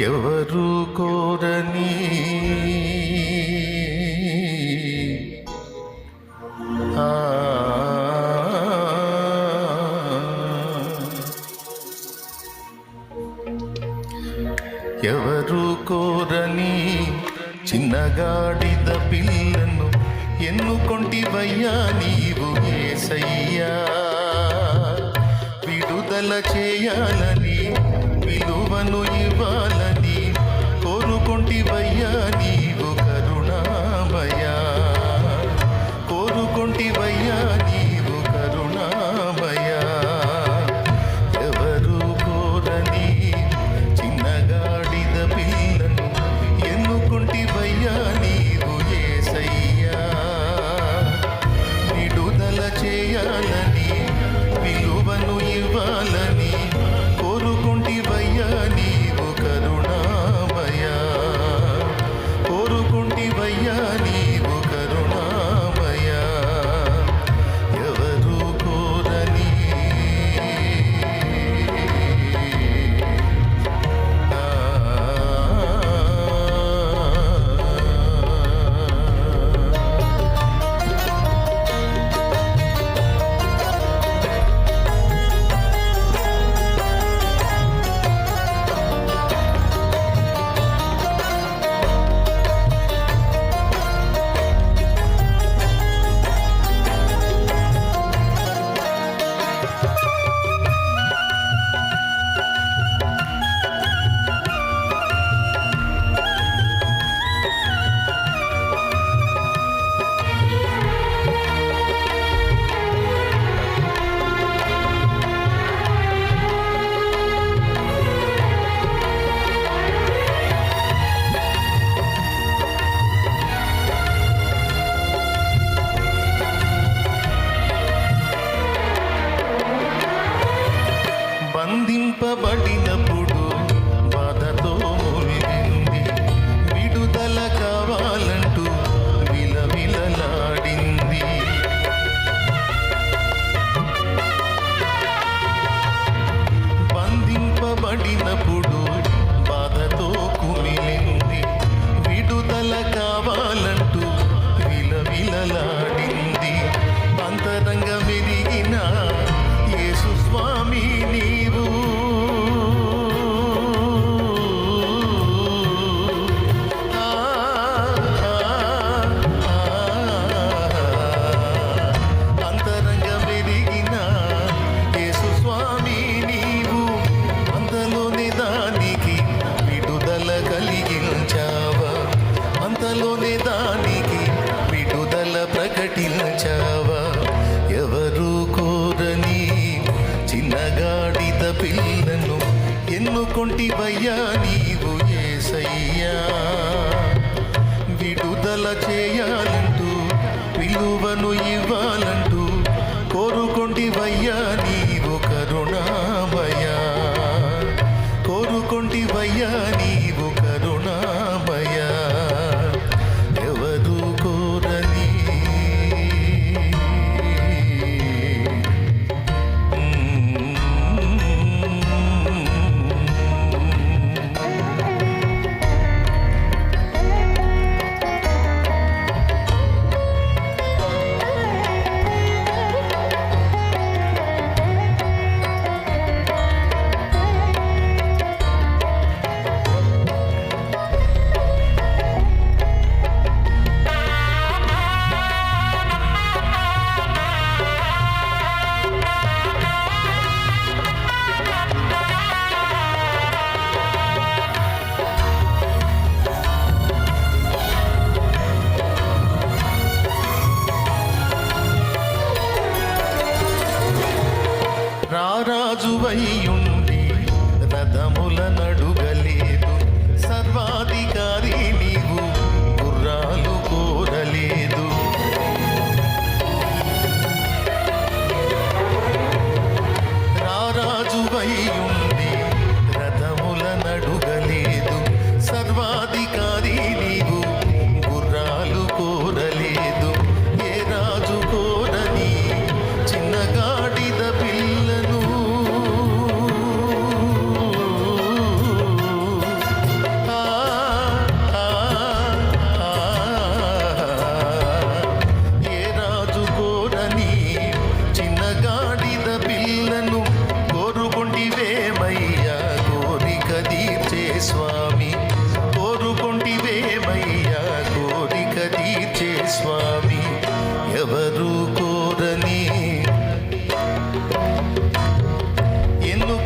ఎవరు కోరని? ఎవరు కోరని? చిన్నగాడిద పిల్లను ఎన్నుకొంటివయ్యా నీవు ఏసయ్యా? విడుదల చేయాలని విలువను ఇవ్వాలని కోరుకుంటే కోరుకుంటివయ్యా బంధింపబడినప్పుడు బాధతో మురిగింది. విడుదల కావాలంటూ విలవిలలాడింది. బంధింపబడినప్పుడు అయ్యా విడుదల చేయాలంటూ విలువను வையும்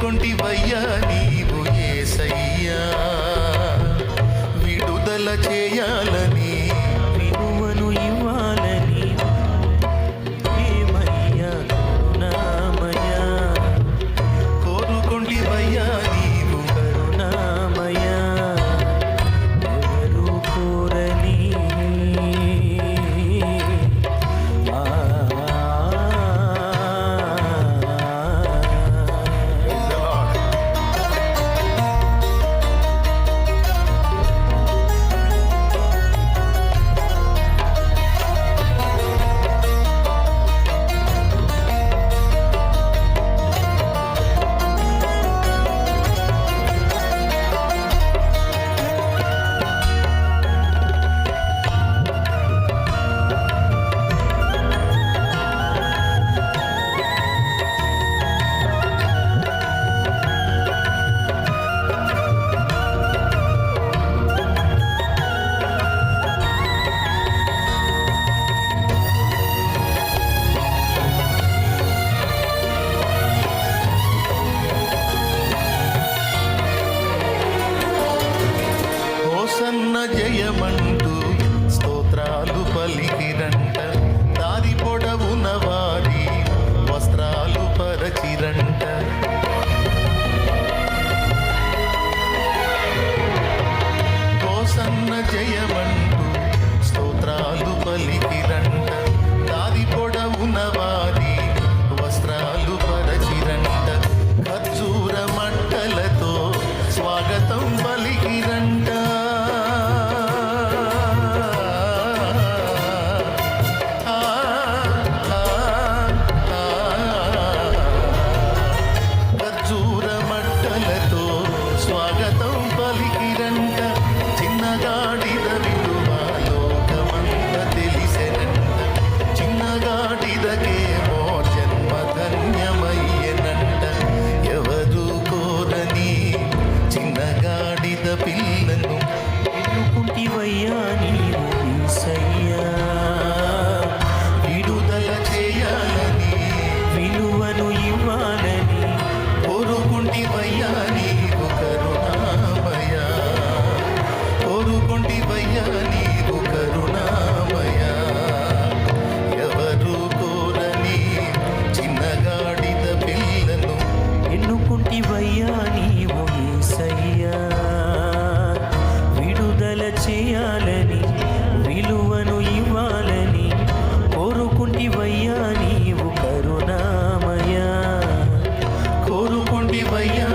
చేరకుంటివయ్యా నీవు ఏసయ్యా విడుదల చేయాలని ఇవ్వాలని కోరుకుంటే వయ్యాలి But you